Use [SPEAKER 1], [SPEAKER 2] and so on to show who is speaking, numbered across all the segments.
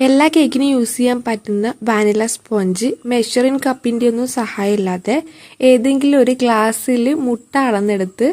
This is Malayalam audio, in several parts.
[SPEAKER 1] എല്ലാ കേക്കിനും യൂസ് ചെയ്യാൻ പറ്റുന്ന വാനില സ്പോഞ്ച് മെഷറിൻ കപ്പിന്റെ ഒന്നും സഹായമില്ലാതെ ഏതെങ്കിലും ഒരു ഗ്ലാസ്സിൽ മുട്ട അളന്നെടുത്ത്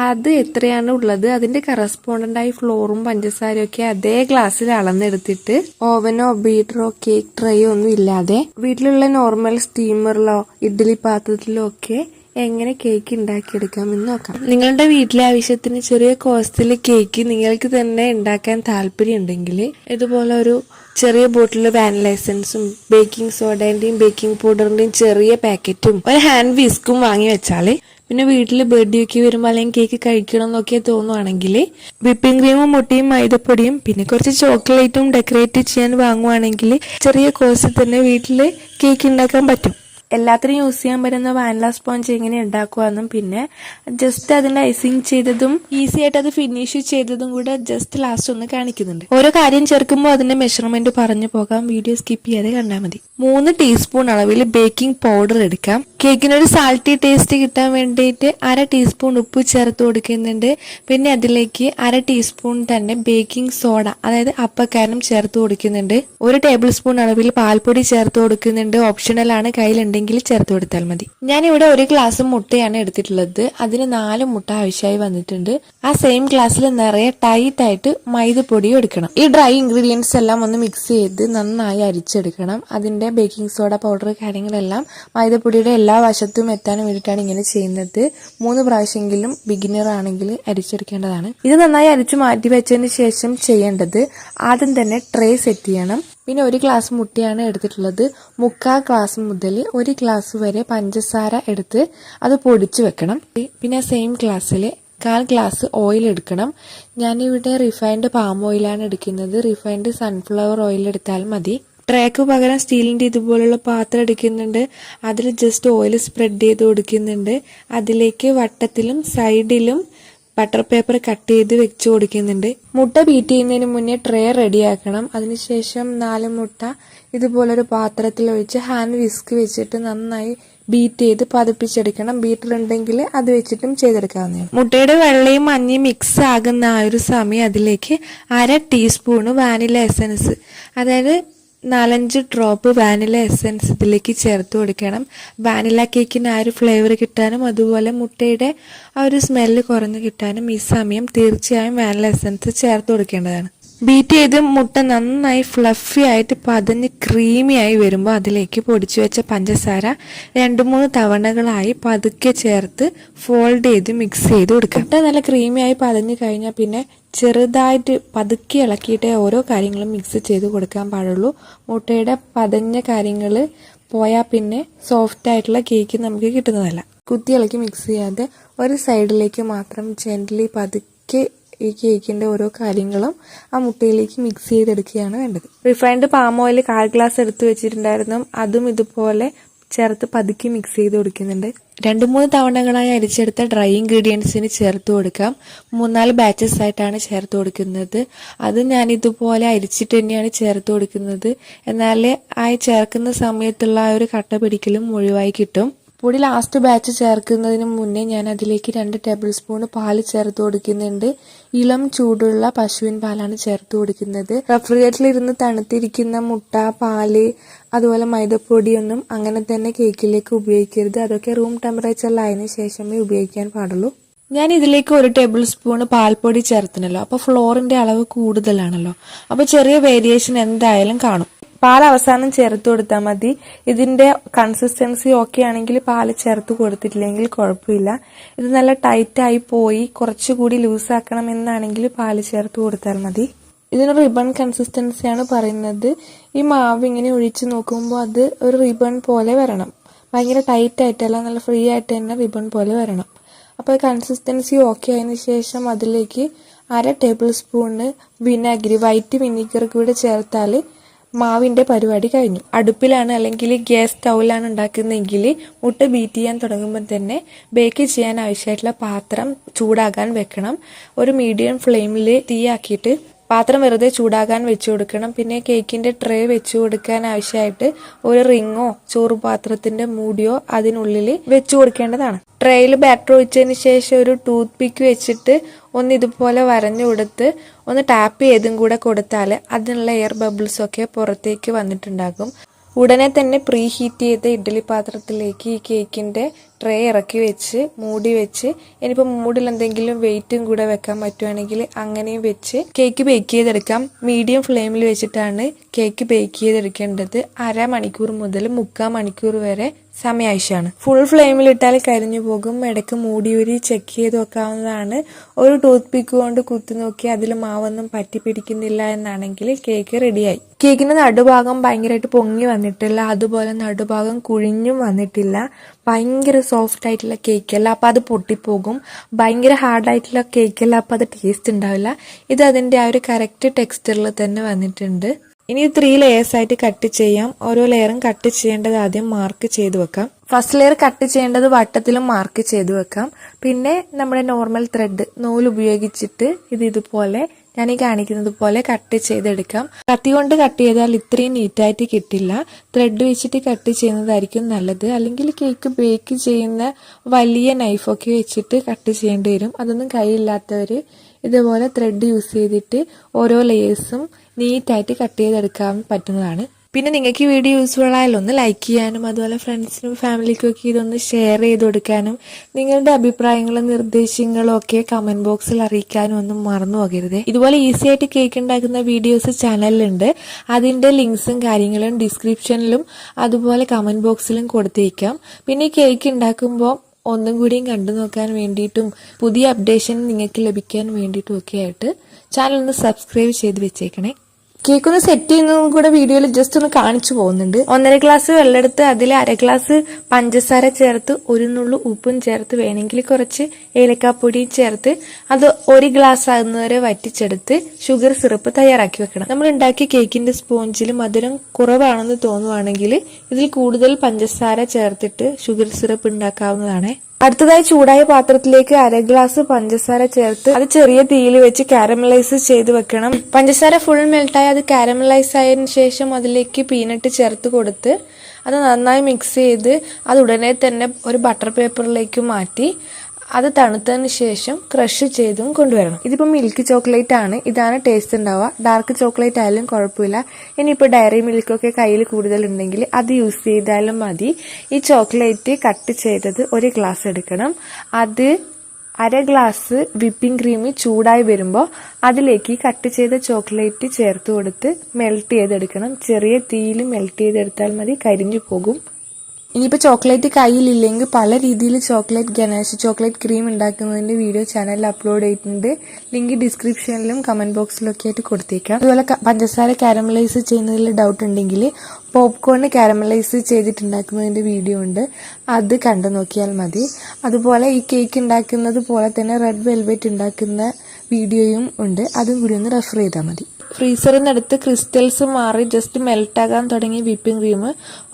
[SPEAKER 1] അത് എത്രയാണ് ഉള്ളത് അതിന്റെ കറസ്പോണ്ടന്റായി ഫ്ലോറും പഞ്ചസാരയും ഒക്കെ അതേ ഗ്ലാസ്സിൽ അളന്നെടുത്തിട്ട് ഓവനോ ബീറ്ററോ കേക്ക് ട്രേയോ ഒന്നും ഇല്ലാതെ വീട്ടിലുള്ള നോർമൽ സ്റ്റീമറിലോ ഇഡ്ഡലി പാത്രത്തിലോ ഒക്കെ എങ്ങനെ കേക്ക് ഉണ്ടാക്കിയെടുക്കാമെന്ന് നോക്കാം. നിങ്ങളുടെ വീട്ടിലെ ആവശ്യത്തിന് ചെറിയ കോസ്റ്റിൽ കേക്ക് നിങ്ങൾക്ക് തന്നെ ഉണ്ടാക്കാൻ താല്പര്യമുണ്ടെങ്കിൽ ഇതുപോലെ ഒരു ചെറിയ ബോട്ടിൽ വാനില എസൻസും ബേക്കിംഗ് സോഡേന്റെയും ബേക്കിംഗ് പൗഡറിന്റെയും ചെറിയ പാക്കറ്റും ഒരു ഹാൻഡ് വിസ്കും വാങ്ങി വെച്ചാൽ പിന്നെ വീട്ടിൽ ബർത്ത്ഡേ ഒക്കെ വരുമ്പോൾ അല്ലെങ്കിൽ കേക്ക് കഴിക്കണം എന്നൊക്കെ തോന്നുവാണെങ്കിൽ വിപ്പിംഗ് ക്രീമും മുട്ടയും മൈദപ്പൊടിയും പിന്നെ കുറച്ച് ചോക്ലേറ്റും ഡെക്കറേറ്റ് ചെയ്യാൻ വാങ്ങുവാണെങ്കിൽ ചെറിയ കോസ്റ്റിൽ തന്നെ വീട്ടിൽ കേക്ക് ഉണ്ടാക്കാൻ പറ്റും. എല്ലാത്തിനും യൂസ് ചെയ്യാൻ പറ്റുന്ന വാനില സ്പോഞ്ച് എങ്ങനെ ഉണ്ടാക്കുവാന്നും പിന്നെ ജസ്റ്റ് അതിന്റെ ഐസിങ് ചെയ്തതും ഈസി ആയിട്ട് അത് ഫിനിഷ് ചെയ്തതും കൂടെ ജസ്റ്റ് ലാസ്റ്റ് ഒന്ന് കാണിക്കുന്നുണ്ട്. ഓരോ കാര്യം ചേർക്കുമ്പോൾ അതിന്റെ മെഷർമെന്റ് പറഞ്ഞു പോകാം. വീഡിയോ സ്കിപ്പ് ചെയ്യാതെ കണ്ടാൽ മതി. മൂന്ന് ടീസ്പൂൺ അളവിൽ ബേക്കിംഗ് പൗഡർ എടുക്കാം. കേക്കിനൊരു സാൾട്ടി ടേസ്റ്റ് കിട്ടാൻ വേണ്ടിയിട്ട് അര ടീസ്പൂൺ ഉപ്പ് ചേർത്ത് കൊടുക്കുന്നുണ്ട്. പിന്നെ അതിലേക്ക് അര ടീസ്പൂൺ തന്നെ ബേക്കിംഗ് സോഡ അതായത് അപ്പക്കാരം ചേർത്ത് കൊടുക്കുന്നുണ്ട്. ഒരു ടേബിൾ സ്പൂൺ അളവിൽ പാൽപ്പൊടി ചേർത്ത് കൊടുക്കുന്നുണ്ട്. ഓപ്ഷണലാണ് ആണ് കയ്യിലുണ്ടെങ്കിൽ ചേർത്ത് കൊടുത്താൽ മതി. ഞാൻ ഇവിടെ ഒരു ഗ്ലാസ് മുട്ടയാണ് എടുത്തിട്ടുള്ളത്. അതിന് നാല് മുട്ട ആവശ്യമായി വന്നിട്ടുണ്ട്. ആ സെയിം ഗ്ലാസ്സിൽ നിറയെ ടൈറ്റ് ആയിട്ട് മൈദപ്പൊടി എടുക്കണം. ഈ ഡ്രൈ ഇൻഗ്രീഡിയൻസ് എല്ലാം ഒന്ന് മിക്സ് ചെയ്ത് നന്നായി അരിച്ചെടുക്കണം. അതിന്റെ ബേക്കിംഗ് സോഡ പൗഡർ കാര്യങ്ങളെല്ലാം മൈദപ്പൊടിയുടെ എല്ലാ വശത്തും എത്താൻ വേണ്ടിയിട്ടാണ് ഇങ്ങനെ ചെയ്യുന്നത്. മൂന്ന് പ്രാവശ്യമെങ്കിലും ബിഗിനർ ആണെങ്കിൽ അരിച്ചെടുക്കേണ്ടതാണ്. ഇത് നന്നായി അരിച്ചു മാറ്റി വെച്ചതിന് ശേഷം ചെയ്യേണ്ടത് ആദ്യം തന്നെ ട്രേ സെറ്റ് ചെയ്യണം. പിന്നെ ഒരു ഗ്ലാസ് മുട്ടയാണ് എടുത്തിട്ടുള്ളത്. മുക്കാൽ ഗ്ലാസ് മുതൽ ഒരു ഗ്ലാസ് വരെ പഞ്ചസാര എടുത്ത് അത് പൊടിച്ചു വെക്കണം. പിന്നെ സെയിം ഗ്ലാസ്സിൽ കാൽ ഗ്ലാസ് ഓയിൽ എടുക്കണം. ഞാനിവിടെ റിഫൈൻഡ് പാം ഓയിലാണ് എടുക്കുന്നത്. റിഫൈൻഡ് സൺഫ്ലവർ ഓയിൽ എടുത്താൽ മതി. ട്രേക്ക് പകരം സ്റ്റീലിന്റെ ഇതുപോലുള്ള പാത്രം എടുക്കുന്നുണ്ട്. അതിൽ ജസ്റ്റ് ഓയിൽ സ്പ്രെഡ് ചെയ്ത് കൊടുക്കുന്നുണ്ട്. അതിലേക്ക് വട്ടത്തിലും സൈഡിലും ബട്ടർ പേപ്പർ കട്ട് ചെയ്ത് വെച്ച് കൊടുക്കുന്നുണ്ട്. മുട്ട ബീറ്റ് ചെയ്യുന്നതിന് മുന്നേ ട്രേ റെഡിയാക്കണം. അതിനുശേഷം നാല് മുട്ട ഇതുപോലൊരു പാത്രത്തിൽ ഒഴിച്ച് ഹാൻഡ് വിസ്ക് വെച്ചിട്ട് നന്നായി ബീറ്റ് ചെയ്ത് പതിപ്പിച്ചെടുക്കണം. ബീറ്റർ ഉണ്ടെങ്കിൽ അത് വെച്ചിട്ടും ചെയ്തെടുക്കാവുന്നതാണ്. മുട്ടയുടെ വെള്ളയും മഞ്ഞയും മിക്സ് ആകുന്ന ആ ഒരു സമയം അതിലേക്ക് അര ടീസ്പൂണ് വാനില എസൻസ് അതായത് നാലഞ്ച് ഡ്രോപ്പ് വാനില എസൻസ് ഇതിലേക്ക് ചേർത്ത് കൊടുക്കണം. വാനില കേക്കിന് ആ ഒരു ഫ്ലേവർ കിട്ടാനും അതുപോലെ മുട്ടയുടെ ആ ഒരു സ്മെല്ല് കുറഞ്ഞ് കിട്ടാനും ഈ സമയം തീർച്ചയായും വാനില എസൻസ് ചേർത്ത് കൊടുക്കേണ്ടതാണ്. ബീറ്റ് ചെയ്ത് മുട്ട നന്നായി ഫ്ലഫി ആയിട്ട് പതഞ്ഞ് ക്രീമി ആയി വരുമ്പോൾ അതിലേക്ക് പൊടിച്ചു വെച്ച പഞ്ചസാര രണ്ട് മൂന്ന് തവണകളായി പതുക്കെ ചേർത്ത് ഫോൾഡ് ചെയ്ത് മിക്സ് ചെയ്ത് കൊടുക്കുക. മുട്ട നല്ല ക്രീമി ആയി പതഞ്ഞ് കഴിഞ്ഞാൽ പിന്നെ ചെറുതായിട്ട് പതുക്കി ഇളക്കിയിട്ടേ ഓരോ കാര്യങ്ങളും മിക്സ് ചെയ്ത് കൊടുക്കാൻ പാടുള്ളൂ. മുട്ടയുടെ പതഞ്ഞ കാര്യങ്ങൾ പോയാൽ പിന്നെ സോഫ്റ്റ് ആയിട്ടുള്ള കേക്ക് നമുക്ക് കിട്ടുന്നതല്ല. കുത്തി ഇളക്കി മിക്സ് ചെയ്യാതെ ഒരു സൈഡിലേക്ക് മാത്രം ജെന്റലി പതുക്കെ ഈ കേക്കിന്റെ ഓരോ കാര്യങ്ങളും ആ മുട്ടയിലേക്ക് മിക്സ് ചെയ്തെടുക്കുകയാണ് വേണ്ടത്. റിഫൈൻഡ് പാം ഓയിൽ കാൽ ഗ്ലാസ് എടുത്ത് വെച്ചിട്ടുണ്ടായിരുന്നു. അതും ഇതുപോലെ ചേർത്ത് പതുക്കി മിക്സ് ചെയ്ത് കൊടുക്കുന്നുണ്ട്. രണ്ട് മൂന്ന് തവണകളായി അരിച്ചെടുത്ത ഡ്രൈ ഇൻഗ്രീഡിയൻസിന് ചേർത്ത് കൊടുക്കാം. മൂന്നാൽ ബാച്ചസ് ആയിട്ടാണ് ചേർത്ത് കൊടുക്കുന്നത്. അത് ഞാൻ ഇതുപോലെ അരിച്ചിട്ട് തന്നെയാണ് ചേർത്ത് കൊടുക്കുന്നത്. എന്നാൽ ആ ചേർക്കുന്ന സമയത്തുള്ള ആ ഒരു കട്ട പിടിക്കലും ഒഴിവായി കിട്ടും. പൊടി ലാസ്റ്റ് ബാച്ച് ചേർക്കുന്നതിന് മുന്നേ ഞാൻ അതിലേക്ക് രണ്ട് ടേബിൾ സ്പൂൺ പാൽ ചേർത്ത് കൊടുക്കുന്നുണ്ട്. ഇളം ചൂടുള്ള പശുവിൻ പാലാണ് ചേർത്ത് കൊടുക്കുന്നത്. റെഫ്രിജറേറ്ററിൽ ഇരുന്ന് തണുത്തിരിക്കുന്ന മുട്ട പാൽ അതുപോലെ മൈദപ്പൊടിയൊന്നും അങ്ങനെ തന്നെ കേക്കിലേക്ക് ഉപയോഗിക്കരുത്. അതൊക്കെ റൂം ടെമ്പറേച്ചറിലായതിനു ശേഷമേ ഉപയോഗിക്കാൻ പാടുള്ളൂ. ഞാൻ ഇതിലേക്ക് ഒരു ടേബിൾ സ്പൂൺ പാൽപ്പൊടി ചേർത്തണല്ലോ അപ്പോൾ ഫ്ലോറിന്റെ അളവ് കൂടുതലാണല്ലോ. അപ്പോൾ ചെറിയ വേരിയേഷൻ എന്തായാലും കാണും. പാൽ അവസാനം ചേർത്ത് കൊടുത്താൽ മതി. ഇതിന്റെ കൺസിസ്റ്റൻസി ഓക്കെ ആണെങ്കിൽ പാൽ ചേർത്ത് കൊടുത്തിട്ടില്ലെങ്കിൽ കുഴപ്പമില്ല. ഇത് നല്ല ടൈറ്റ് ആയി പോയി കുറച്ചുകൂടി ലൂസ് ആക്കണം എന്നാണെങ്കിൽ പാൽ ചേർത്ത് കൊടുത്താൽ മതി. ഇതിന് റിബൺ കൺസിസ്റ്റൻസിയാണ് പറയുന്നത്. ഈ മാവ് ഇങ്ങനെ ഒഴിച്ച് നോക്കുമ്പോൾ അത് ഒരു റിബൺ പോലെ വരണം. ഭയങ്കര ടൈറ്റ് ആയിട്ടല്ല നല്ല ഫ്രീ ആയിട്ട് തന്നെ റിബൺ പോലെ വരണം. അപ്പോൾ കൺസിസ്റ്റൻസി ഓക്കെ ആയതിനു ശേഷം അതിലേക്ക് അര ടേബിൾ സ്പൂണ് വിനാഗിരി വൈറ്റ് വിനീഗർ കൂടെ ചേർത്താൽ മാവിന്റെ പരിപാടി കഴിഞ്ഞു. അടുപ്പിലാണ് അല്ലെങ്കിൽ ഗ്യാസ് സ്റ്റൗവിലാണ് ഉണ്ടാക്കുന്നതെങ്കിൽ മുട്ട ബീറ്റ് ചെയ്യാൻ തുടങ്ങുമ്പോൾ തന്നെ ബേക്ക് ചെയ്യാൻ ആവശ്യമായിട്ടുള്ള പാത്രം ചൂടാകാൻ വെക്കണം. ഒരു മീഡിയം ഫ്ലെയിമിൽ തീയാക്കിയിട്ട് പാത്രം വെറുതെ ചൂടാകാൻ വെച്ചു കൊടുക്കണം. പിന്നെ കേക്കിന്റെ ട്രേ വെച്ചു കൊടുക്കാൻ ആവശ്യമായിട്ട് ഒരു റിങ്ങോ ചോറ് പാത്രത്തിന്റെ മൂടിയോ അതിനുള്ളിൽ വെച്ചു കൊടുക്കേണ്ടതാണ്. ട്രേയിൽ ബാറ്റർ ഒഴിച്ചതിന് ശേഷം ഒരു ടൂത്ത് പിക്ക് വെച്ചിട്ട് ഒന്ന് ഇതുപോലെ വരഞ്ഞു കൊടുത്ത് ഒന്ന് ടാപ്പ് ചെയ്തും കൂടെ കൊടുത്താൽ അതിനുള്ള എയർ ബബിൾസ് ഒക്കെ പുറത്തേക്ക് വന്നിട്ടുണ്ടാകും. ഉടനെ തന്നെ പ്രീ ഹീറ്റ് ചെയ്ത ഇഡ്ഡലി പാത്രത്തിലേക്ക് ഈ കേക്കിന്റെ ട്രേ ഇറക്കി വെച്ച് മൂടി വെച്ച് ഇനിയിപ്പോൾ മൂടിൽ എന്തെങ്കിലും വെയിറ്റും കൂടെ വെക്കാൻ പറ്റുവാണെങ്കിൽ അങ്ങനെയും വെച്ച് കേക്ക് ബേക്ക് ചെയ്തെടുക്കാം. മീഡിയം ഫ്ലെയിമിൽ വെച്ചിട്ടാണ് കേക്ക് ബേക്ക് ചെയ്തെടുക്കേണ്ടത്. അര മണിക്കൂർ മുതൽ മുക്കാൽ മണിക്കൂർ വരെ സമയം ഫുൾ ഫ്ലെയിമിലിട്ടാൽ കരിഞ്ഞു പോകും. ഇടയ്ക്ക് മൂടിയൂരി ചെക്ക് ചെയ്ത് നോക്കാവുന്നതാണ് ഒരു ടൂത്ത് പിക്ക് കൊണ്ട് കുത്തി നോക്കി അതിൽ മാവൊന്നും പറ്റി പിടിക്കുന്നില്ല എന്നാണെങ്കിൽ കേക്ക് റെഡിയായി കേക്കിന് നടുഭാഗം ഭയങ്കരമായിട്ട് പൊങ്ങി വന്നിട്ടില്ല. അതുപോലെ നടുഭാഗം കുഴിഞ്ഞും വന്നിട്ടില്ല. ഭയങ്കര സോഫ്റ്റ് ആയിട്ടുള്ള കേക്കല്ല അപ്പം അത് പൊട്ടിപ്പോകും. ഭയങ്കര ഹാർഡായിട്ടുള്ള കേക്കല്ല അപ്പം അത് ടേസ്റ്റ് ഉണ്ടാവില്ല. ഇത് അതിന്റെ ആ ഒരു കറക്റ്റ് ടെക്സ്ചറിൽ തന്നെ വന്നിട്ടുണ്ട്. ഇനി ത്രീ ലെയേഴ്സ് ആയിട്ട് കട്ട് ചെയ്യാം. ഓരോ ലെയറും കട്ട് ചെയ്യേണ്ടത് ആദ്യം മാർക്ക് ചെയ്ത് വെക്കാം. ഫസ്റ്റ് ലെയർ കട്ട് ചെയ്യേണ്ടത് വട്ടത്തിലും മാർക്ക് ചെയ്ത് വെക്കാം. പിന്നെ നമ്മുടെ നോർമൽ ത്രെഡ് നൂൽ ഉപയോഗിച്ചിട്ട് ഇത് ഇതുപോലെ ഞാൻ ഈ കാണിക്കുന്നത് പോലെ കട്ട് ചെയ്തെടുക്കാം. കത്തി കൊണ്ട് കട്ട് ചെയ്താൽ ഇത്രയും നീറ്റായിട്ട് കിട്ടില്ല. ത്രെഡ് വെച്ചിട്ട് കട്ട് ചെയ്യുന്നതായിരിക്കും നല്ലത്. അല്ലെങ്കിൽ കേക്ക് ബേക്ക് ചെയ്യുന്ന വലിയ നൈഫൊക്കെ വെച്ചിട്ട് കട്ട് ചെയ്യേണ്ടി വരും. അതൊന്നും കൈയില്ലാത്തവർ ഇതുപോലെ ത്രെഡ് യൂസ് ചെയ്തിട്ട് ഓരോ ലേയേഴ്സും നീറ്റായിട്ട് കട്ട് ചെയ്തെടുക്കാൻ പറ്റുന്നതാണ്. പിന്നെ നിങ്ങൾക്ക് ഈ വീഡിയോ യൂസ്ഫുൾ ആയാലും ഒന്ന് ലൈക്ക് ചെയ്യാനും അതുപോലെ ഫ്രണ്ട്സിനും ഫാമിലിക്കും ഒക്കെ ഇതൊന്ന് ഷെയർ ചെയ്ത് കൊടുക്കാനും നിങ്ങളുടെ അഭിപ്രായങ്ങളും നിർദ്ദേശങ്ങളും ഒക്കെ കമന്റ് ബോക്സിൽ അറിയിക്കാനും ഒന്നും മറന്നു പോകരുത്. ഇതുപോലെ ഈസി ആയിട്ട് കേക്ക് ഉണ്ടാക്കുന്ന വീഡിയോസ് ചാനലിലുണ്ട്. അതിന്റെ ലിങ്ക്സും കാര്യങ്ങളും ഡിസ്ക്രിപ്ഷനിലും അതുപോലെ കമന്റ് ബോക്സിലും കൊടുത്തേക്കാം. പിന്നെ കേക്ക് ഉണ്ടാക്കുമ്പോൾ ഒന്നും കൂടിയും കണ്ടു നോക്കാൻ വേണ്ടിയിട്ടും പുതിയ അപ്ഡേഷൻ നിങ്ങൾക്ക് ലഭിക്കാൻ വേണ്ടിയിട്ടും ഒക്കെ ആയിട്ട് ചാനൽ ഒന്ന് സബ്സ്ക്രൈബ് ചെയ്ത് വെച്ചേക്കണേ. കേക്ക് ഒന്ന് സെറ്റ് ചെയ്യുന്നതും കൂടെ വീഡിയോയിൽ ജസ്റ്റ് ഒന്ന് കാണിച്ചു പോകുന്നുണ്ട്. ഒന്നര ഗ്ലാസ് വെള്ളമെടുത്ത് അതിൽ അര ഗ്ലാസ് പഞ്ചസാര ചേർത്ത് ഒരു നുള്ളു ഉപ്പും ചേർത്ത് വേണമെങ്കിൽ കുറച്ച് ഏലക്കാപ്പൊടിയും ചേർത്ത് അത് ഒരു ഗ്ലാസ് ആകുന്നവരെ വറ്റിച്ചെടുത്ത് ഷുഗർ സിറപ്പ് തയ്യാറാക്കി വെക്കണം. നമ്മൾ ഉണ്ടാക്കിയ കേക്കിന്റെ സ്പോഞ്ചിൽ മധുരം കുറവാണെന്ന് തോന്നുവാണെങ്കിൽ ഇതിൽ കൂടുതൽ പഞ്ചസാര ചേർത്തിട്ട് ഷുഗർ സിറപ്പ് ഉണ്ടാക്കാവുന്നതാണ്. അടുത്തതായി ചൂടായ പാത്രത്തിലേക്ക് അര ഗ്ലാസ് പഞ്ചസാര ചേർത്ത് അത് ചെറിയ തീയിൽ വെച്ച് കാരമലൈസ് ചെയ്ത് വെക്കണം. പഞ്ചസാര ഫുൾ മെൽട്ടായി അത് കാരമലൈസ് ആയതിനു ശേഷം അതിലേക്ക് പീനട്ട് ചേർത്ത് കൊടുത്ത് അത് നന്നായി മിക്സ് ചെയ്ത് അത് ഉടനെ തന്നെ ഒരു ബട്ടർ പേപ്പറിലേക്ക് മാറ്റി. അത് തണുത്തതിന് ശേഷം ക്രഷ് ചെയ്തും കൊണ്ടുവരണം. ഇതിപ്പോൾ മിൽക്ക് ചോക്ലേറ്റ് ആണ്. ഇതാണ് ടേസ്റ്റ് ഉണ്ടാവുക. ഡാർക്ക് ചോക്ലേറ്റ് ആയാലും കുഴപ്പമില്ല. ഇനിയിപ്പോൾ ഡയറി മിൽക്കൊക്കെ കയ്യിൽ കൂടുതലുണ്ടെങ്കിൽ അത് യൂസ് ചെയ്താലും മതി. ഈ ചോക്ലേറ്റ് കട്ട് ചെയ്തത് ഒരു ഗ്ലാസ് എടുക്കണം. അത് അര ഗ്ലാസ് വിപ്പിംഗ് ക്രീം ചൂടായി വരുമ്പോൾ അതിലേക്ക് കട്ട് ചെയ്ത ചോക്ലേറ്റ് ചേർത്ത് കൊടുത്ത് മെൽറ്റ് ചെയ്തെടുക്കണം. ചെറിയ തീയിൽ മെൽറ്റ് ചെയ്തെടുത്താൽ മതി. കരിഞ്ഞു പോകും. ഇനിയിപ്പോൾ ചോക്ലേറ്റ് കയ്യിലില്ലെങ്കിൽ പല രീതിയിൽ ചോക്ലേറ്റ് ഗനാഷ് ചോക്ലേറ്റ് ക്രീം ഉണ്ടാക്കുന്നതിന്റെ വീഡിയോ ചാനലിൽ അപ്ലോഡ് ചെയ്തിട്ടുണ്ട്. ലിങ്ക് ഡിസ്ക്രിപ്ഷനിലും കമന്റ് ബോക്സിലും ഒക്കെ ആയിട്ട് കൊടുത്തേക്കാം. അതുപോലെ പഞ്ചസാര കാരമലൈസ് ചെയ്യുന്നതിൽ ഡൗട്ട് ഉണ്ടെങ്കിൽ പോപ്കോൺ കാരമലൈസ് ചെയ്തിട്ടുണ്ടാക്കുന്നതിന്റെ വീഡിയോ ഉണ്ട്. അത് കണ്ടു നോക്കിയാൽ മതി. അതുപോലെ ഈ കേക്ക് ഉണ്ടാക്കുന്നത് പോലെ തന്നെ റെഡ് വെൽവെറ്റ് ഉണ്ടാക്കുന്ന വീഡിയോയും ഉണ്ട്. അതും കൂടി ഒന്ന് റെഫർ ചെയ്താൽ മതി. ഫ്രീസറിൽ ക്രിസ്റ്റൽസ് മാറി ജസ്റ്റ് മെൽറ്റ് ആകാൻ തുടങ്ങി വിപ്പിംഗ് ക്രീം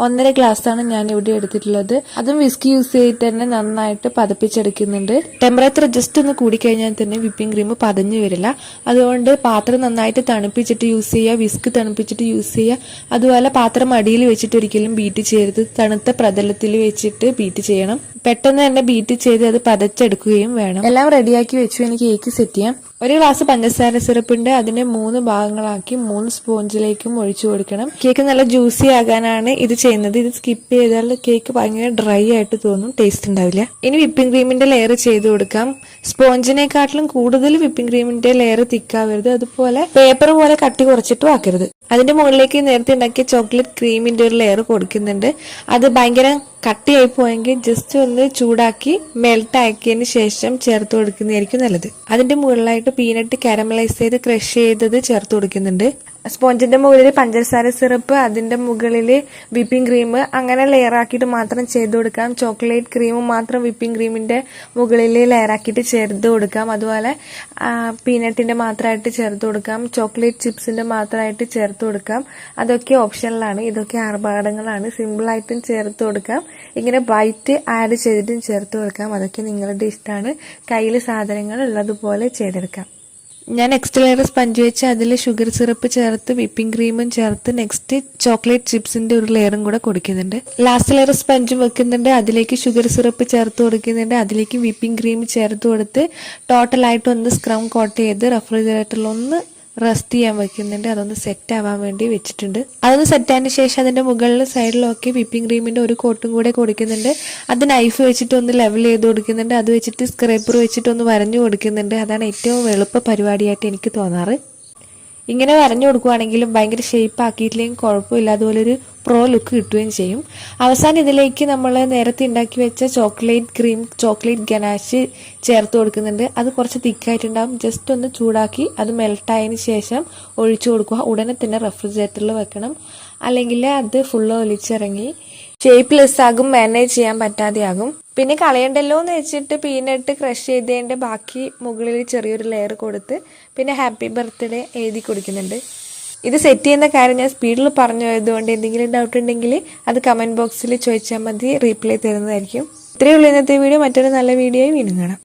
[SPEAKER 1] ഒന്നര ഗ്ലാസ് ആണ് ഞാൻ ഇവിടെ എടുത്തിട്ടുള്ളത്. അതും വിസ്കി യൂസ് ചെയ്തിട്ട് തന്നെ നന്നായിട്ട് പതപ്പിച്ചെടുക്കുന്നുണ്ട്. ടെമ്പറേച്ചർ ജസ്റ്റ് ഒന്ന് കൂടിക്കഴിഞ്ഞാൽ തന്നെ വിപ്പിംഗ് ക്രീം പതഞ്ഞു വരില്ല. അതുകൊണ്ട് പാത്രം നന്നായിട്ട് തണുപ്പിച്ചിട്ട് യൂസ് ചെയ്യുക വിസ്ക് തണുപ്പിച്ചിട്ട് യൂസ് ചെയ്യുക. അതുപോലെ പാത്രം അടിയിൽ വെച്ചിട്ട് ഒരിക്കലും ബീറ്റ് ചെയ്യരുത്. തണുത്ത പ്രതലത്തിൽ വെച്ചിട്ട് ബീറ്റ് ചെയ്യണം. പെട്ടെന്ന് തന്നെ ബീറ്റ് ചെയ്ത് അത് പതച്ചെടുക്കുകയും വേണം. എല്ലാം റെഡിയാക്കി വെച്ചു. എനിക്ക് കേക്ക് സെറ്റ് ചെയ്യാം. ഒരു ഗ്ലാസ് പഞ്ചസാര സിറപ്പുണ്ട് അതിനെ മൂന്ന് ഭാഗങ്ങളാക്കി മൂന്ന് സ്പോഞ്ചിലേക്കും ഒഴിച്ചു കൊടുക്കണം. കേക്ക് നല്ല ജ്യൂസി ആകാനാണ് ഇത് ചെയ്യുന്നത്. ഇത് സ്കിപ്പ് ചെയ്താൽ കേക്ക് ഭയങ്കര ഡ്രൈ ആയിട്ട് തോന്നും. ടേസ്റ്റ് ഉണ്ടാവില്ല. ഇനി വിപ്പിംഗ് ക്രീമിന്റെ ലെയർ ചെയ്ത് കൊടുക്കാം. സ്പോഞ്ചിനെക്കാട്ടിലും കൂടുതൽ വിപ്പിംഗ് ക്രീമിന്റെ ലെയർ തിക്കാവരുത്. അതുപോലെ പേപ്പർ പോലെ കട്ടി കുറച്ചിട്ട് ആക്കരുത്. അതിന്റെ മുകളിലേക്ക് നേരത്തെ ഉണ്ടാക്കിയ ചോക്ലേറ്റ് ക്രീമിന്റെ ഒരു ലെയർ കൊടുക്കുന്നുണ്ട്. അത് ഭയങ്കര കട്ടിയായി പോയെങ്കിൽ ജസ്റ്റ് ഒന്ന് ചൂടാക്കി മെൽട്ട് ആക്കിയതിന് ശേഷം ചേർത്ത് കൊടുക്കുന്നതായിരിക്കും നല്ലത്. അതിന്റെ മുകളിലായിട്ട് പീനട്ട് കാരമലൈസ് ചെയ്ത് ക്രഷ് ചെയ്തത് ചേർത്ത് കൊടുക്കുന്നുണ്ട്. സ്പോഞ്ചിന്റെ മുകളിൽ പഞ്ചസാര സിറപ്പ് അതിന്റെ മുകളിൽ വിപ്പിംഗ് ക്രീം അങ്ങനെ ലെയർ ആക്കിയിട്ട് മാത്രം ചെയ്ത് കൊടുക്കാം. ചോക്ലേറ്റ് ക്രീം മാത്രം വിപ്പിംഗ് ക്രീമിന്റെ മുകളിൽ ലെയർ ആക്കിയിട്ട് ചേർത്ത് കൊടുക്കാം. അതുപോലെ പീനട്ടിന്റെ മാത്രമായിട്ട് ചേർത്ത് കൊടുക്കാം. ചോക്ലേറ്റ് ചിപ്സിന്റെ മാത്രമായിട്ട് ചേർത്ത് കൊടുക്കാം. അതൊക്കെ ഓപ്ഷനിലാണ്. ഇതൊക്കെ ആർഭാടങ്ങളാണ്. സിമ്പിളായിട്ടും ചേർത്ത് കൊടുക്കാം. ഇങ്ങനെ വൈറ്റ് ആഡ് ചെയ്തിട്ടും ചേർത്ത് കൊടുക്കാം. അതൊക്കെ നിങ്ങളുടെ ഇഷ്ടമാണ് കയ്യിൽ സാധനങ്ങൾ ഉള്ളതുപോലെ ചെയ്തെടുക്കാം. ഞാൻ നെക്സ്റ്റ് ലെയർ സ്പഞ്ച് വെച്ച് അതിൽ ഷുഗർ സിറപ്പ് ചേർത്ത് വിപ്പിംഗ് ക്രീമും ചേർത്ത് നെക്സ്റ്റ് ചോക്ലേറ്റ് ചിപ്സിന്റെ ഒരു ലെയറും കൂടെ കൊടുക്കുന്നുണ്ട്. ലാസ്റ്റ് ലെയർ സ്പഞ്ചും വെക്കുന്നുണ്ട്. അതിലേക്ക് ഷുഗർ സിറപ്പ് ചേർത്ത് കൊടുക്കുന്നുണ്ട്. അതിലേക്ക് വിപ്പിംഗ് ക്രീം ചേർത്ത് കൊടുത്ത് ടോട്ടലായിട്ട് ഒന്ന് സ്ക്രം കോട്ട് ചെയ്ത് റെഫ്രിജറേറ്ററിൽ ഒന്ന് റെസ്റ്റ് ചെയ്യാൻ വെക്കുന്നുണ്ട്. അതൊന്ന് സെറ്റ് ആവാൻ വേണ്ടി വെച്ചിട്ടുണ്ട്. അതൊന്ന് ആയതിനു ശേഷം അതിന്റെ മുകളിൽ സൈഡിലൊക്കെ വിപ്പിംഗ് ക്രീമിന്റെ ഒരു കോട്ടും കൂടെ കൊടുക്കുന്നുണ്ട്. അത് നൈഫ് വെച്ചിട്ട് ഒന്ന് ലെവൽ ചെയ്ത് കൊടുക്കുന്നുണ്ട്. അത് വെച്ചിട്ട് സ്ക്രേപ്പർ വെച്ചിട്ട് ഒന്ന് വരഞ്ഞു കൊടുക്കുന്നുണ്ട്. അതാണ് ഏറ്റവും എളുപ്പ പരിപാടിയായിട്ട് എനിക്ക് തോന്നാറ്. ഇങ്ങനെ വരഞ്ഞു കൊടുക്കുവാണെങ്കിലും ഭയങ്കര ഷേപ്പ് ആക്കിയിട്ടില്ലെങ്കിൽ കുഴപ്പമില്ല. അതുപോലെ ഒരു പ്രോ ലുക്ക് കിട്ടുകയും ചെയ്യും. അവസാനം ഇതിലേക്ക് നമ്മൾ നേരത്തെ ഉണ്ടാക്കി വെച്ച ചോക്ലേറ്റ് ക്രീം ചോക്ലേറ്റ് ഗനാഷ് ചേർത്ത് കൊടുക്കുന്നുണ്ട്. അത് കുറച്ച് തിക്കായിട്ടുണ്ടാകും ജസ്റ്റ് ഒന്ന് ചൂടാക്കി അത് മെൽട്ടായതിനു ശേഷം ഒഴിച്ചു കൊടുക്കുക. ഉടനെ തന്നെ റെഫ്രിജറേറ്ററിൽ വെക്കണം. അല്ലെങ്കിൽ അത് ഫുള്ള് ഒലിച്ചിറങ്ങി ഷേപ്പ് ലെസ് ആകും മാനേജ് ചെയ്യാൻ പറ്റാതെയാകും. പിന്നെ കളയണ്ടല്ലോ എന്ന് വെച്ചിട്ട് പീനട്ട് ക്രഷ് ചെയ്തതിന്റെ ബാക്കി മുകളിൽ ചെറിയൊരു ലെയർ കൊടുത്ത് പിന്നെ ഹാപ്പി ബർത്ത്ഡേ എഴുതി കൊടുക്കുന്നുണ്ട്. ഇത് സെറ്റ് ചെയ്യുന്ന കാര്യം ഞാൻ സ്പീഡിൽ പറഞ്ഞു പോയതുകൊണ്ട് എന്തെങ്കിലും ഡൗട്ട് ഉണ്ടെങ്കിൽ അത് കമന്റ് ബോക്സിൽ ചോദിച്ചാൽ മതി റീപ്ലൈ തരുന്നതായിരിക്കും. ഇത്രയേ ഉള്ളൂ ഇന്നത്തെ വീഡിയോ മറ്റൊരു നല്ല വീഡിയോയും വീണ്ടും കാണാം.